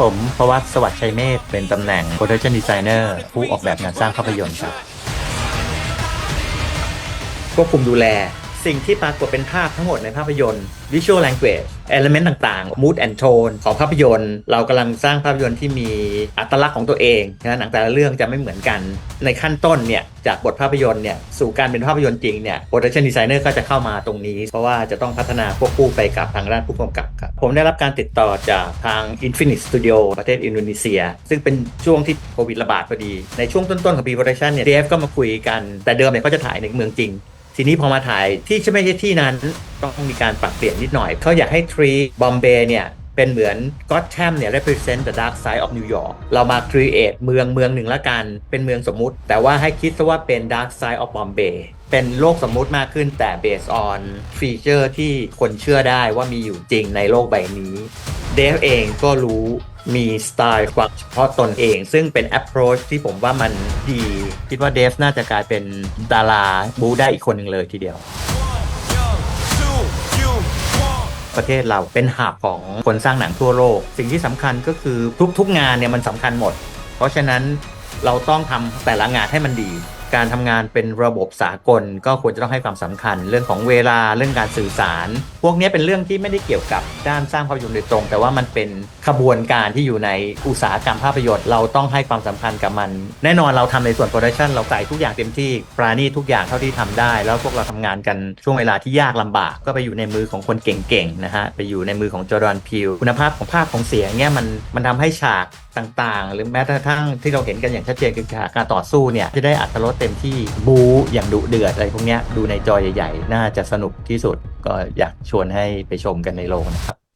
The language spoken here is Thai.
ผมประวัติสวัสดิ์ชัยเมธเป็นตำแหน่ง Production Designer ผู้ออกแบบงานสร้างภาพยนตร์ครับ ควบคุมดูแล สิ่งที่ปรากฏเป็นภาพทั้งหมดในภาพยนตร์ Visual Language Element ต่างๆ Mood and Tone ของภาพยนตร์ เรากำลังสร้างภาพยนตร์ที่มีอัตลักษณ์ของตัวเองนะหนังแต่ละเรื่องจะไม่เหมือนกัน ในขั้นต้นเนี่ยจากบทภาพยนตร์เนี่ยสู่การเป็นภาพยนตร์จริงเนี่ย Production Designer ก็จะเข้ามาตรงนี้ เพราะว่าจะต้องพัฒนาควบคู่ไปกับทางด้านผู้กำกับครับผมได้รับการติดต่อจากทาง Infinite Studio ประเทศอินโดนีเซีย ซึ่งเป็นช่วงที่โควิดระบาดพอดี ในช่วงต้นๆของปี Production เนี่ย DF ก็มาคุยกันแต่เดิมเนี่ยเขาจะถ่ายในเมืองจริง ทีนี้พอมาถ่ายที่ไม่ใช่ที่นั้นต้องมีการปรับเปลี่ยนนิดหน่อย เขาอยากให้ทรีบอมเบย์เนี่ยเป็นเหมือนก็ตแ a มเนี่ย represent the dark side of New York เรามา create เมืองเมืองหนึ่งละกัน เป็นเมืองสมมุติ แต่ว่าให้คิดซะว่าเป็น dark side of Bombay เป็นโลกสมมุติมากขึ้นแต่ based on feature ที่คนเชื่อได้ว่ามีอยู่จริงในโลกใบนี้ เดฟเองก็รู้มีสไตล์ความเฉพาะตนเอง ซึ่งเป็น approach ที่ผมว่ามันดี คิดว่าเดฟน่าจะกลายเป็นดาราบูได้อีกคนหนึ่งเลยทีเดียว ประเทศเราเป็นหับของคนสร้างหนังทั่วโลก สิ่งที่สำคัญก็คือทุกๆงานเนี่ยมันสำคัญหมด เพราะฉะนั้นเราต้องทำแต่ละงานให้มันดี การทำงานเป็นระบบสากล ก็ควรจะต้องให้ความสำคัญ เรื่องของเวลาเรื่องการสื่อสาร พวกนี้เป็นเรื่องที่ไม่ได้เกี่ยวกับด้านสร้างภาพยนตร์โดยตรง แต่ว่ามันเป็นขบวนการที่อยู่ในอุตสาหกรรมภาพยนตร์เราต้องให้ความสำคัญกับมัน แน่นอนเราทำในส่วนโปรดักชันเราใส่ทุกอย่างเต็มที่ปราณีทุกอย่างเท่าที่ทำได้ แล้วพวกเราทำงานกันช่วงเวลาที่ยากลำบาก ก็ไปอยู่ในมือของคนเก่งๆนะฮะไปอยู่ในมือของจอร์แดนพิวคุณภาพของภาพของเสียงเนี่ยมันมันทำให้ฉากต่างๆ หรือแม้กระทั่งที่เราเห็นกันอย่างชัดเจนคือฉากการต่อสู้เนี่ยจะได้อัตรสเต็มที่บูอย่างดุเดือดอะไรพวกนี้ดูในจอใหญ่ ๆ น่าจะสนุกที่สุดก็อยากชวนให้ไปชมกันในโรงนะครับ